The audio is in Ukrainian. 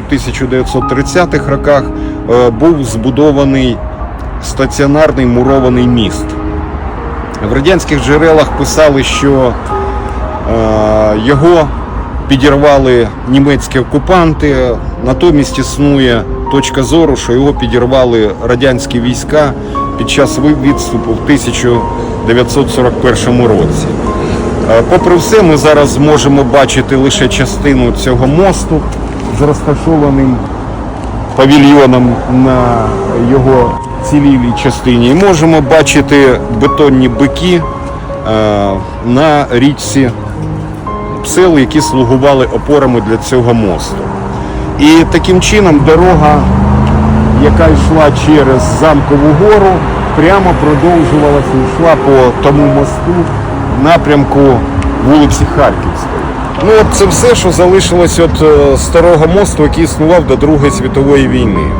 у 1930-х роках е, був збудований стаціонарний мурований міст. В радянських джерелах писали, що е, його підірвали німецькі окупанти. Натомість існує точка зору, що його підірвали радянські війська під час відступу в 1941 році. Е, Попри все, ми зараз можемо бачити лише частину цього мосту з розташованим павільйоном на його цілілій частині. І можемо бачити бетонні бики е, на річці Псел, які слугували опорами для цього мосту. І таким чином дорога, яка йшла через замкову гору, прямо продовжувалася йшла по тому мосту напрямку вулиці Харківської. Ну от це все, що залишилось від е, старого мосту, який існував до Другої світової війни.